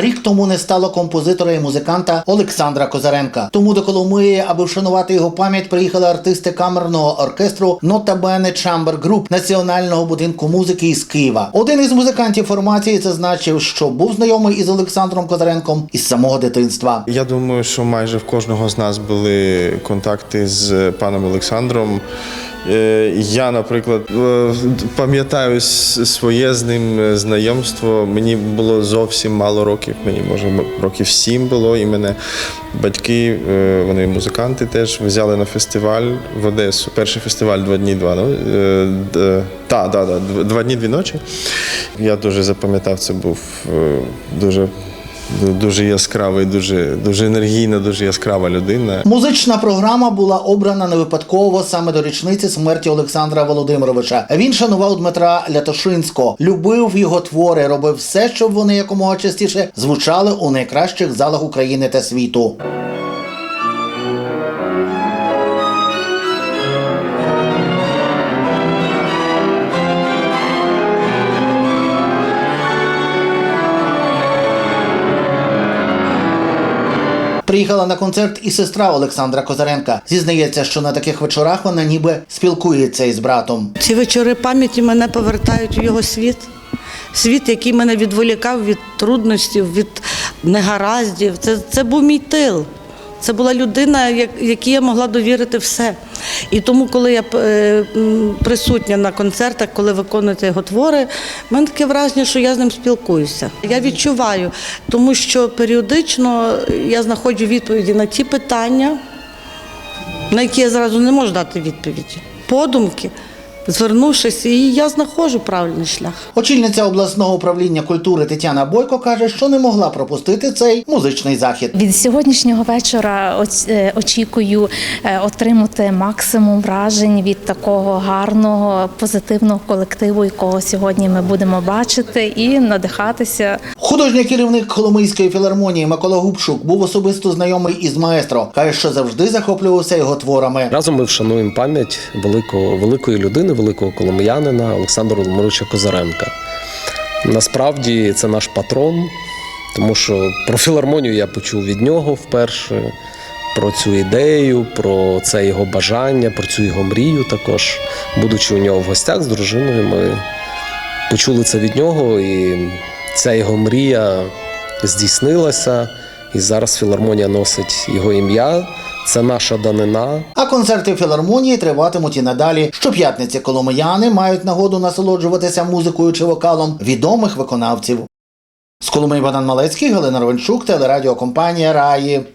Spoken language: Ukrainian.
Рік тому не стало композитора і музиканта Олександра Козаренка. Тому до Коломиї, аби вшанувати його пам'ять, приїхали артисти камерного оркестру Нота Бене Chamber Group Національного будинку музики із Києва. Один із музикантів формації зазначив, що був знайомий із Олександром Козаренком із самого дитинства. Я думаю, що майже в кожного з нас були контакти з паном Олександром. Е, Я, наприклад, е, пам'ятаю своє з ним знайомство. Мені було зовсім мало років, мені може років сім було, і мене батьки, е, вони музиканти теж взяли на фестиваль в Одесу. Перший фестиваль два дні, два ну, е, та, да, дв- два дні, дві ночі. Я дуже запам'ятав, це був е, дуже Дуже яскравий, дуже, дуже енергійна, дуже яскрава людина. Музична програма була обрана не випадково саме до річниці смерті Олександра Володимировича. Він шанував Дмитра Лятошинського, любив його твори, робив все, щоб вони якомога частіше звучали у найкращих залах України та світу. Приїхала на концерт і сестра Олександра Козаренка. Зізнається, що на таких вечорах вона ніби спілкується із братом. Ці вечори пам'яті мене повертають в його світ. Світ, який мене відволікав від трудностей, від негараздів. Це, це був мій тил. Це була людина, якій я могла довірити все. І тому, коли я е, присутня на концертах, коли виконуєте його твори, в мене таке враження, що я з ним спілкуюся. Я відчуваю, тому що періодично я знаходжу відповіді на ті питання, на які я зразу не можу дати відповіді. Подумки, звернувшись, і я знаходжу правильний шлях. Очільниця обласного управління культури Тетяна Бойко каже, що не могла пропустити цей музичний захід. Від сьогоднішнього вечора е, очікую е, отримати максимум вражень від такого гарного позитивного колективу, якого сьогодні ми будемо бачити, і надихатися Художній керівник Коломийської філармонії Микола Губшук був особисто знайомий із маестро. каже, що завжди захоплювався його творами. Разом ми вшануємо пам'ять великого, великої людини, великого коломиянина Олександра Володимировича Козаренка. Насправді це наш патрон, тому що про філармонію я почув від нього вперше, про цю ідею, про це його бажання, про цю його мрію також. Будучи у нього в гостях з дружиною, ми почули це від нього, і ця його мрія здійснилася. І зараз філармонія носить його ім'я. Це наша данина. А концерти філармонії триватимуть і надалі. Щоп'ятниці коломияни мають нагоду насолоджуватися музикою чи вокалом відомих виконавців. З Коломиї Богдан Малецький, Галина Ровенчук, телерадіокомпанія Раї.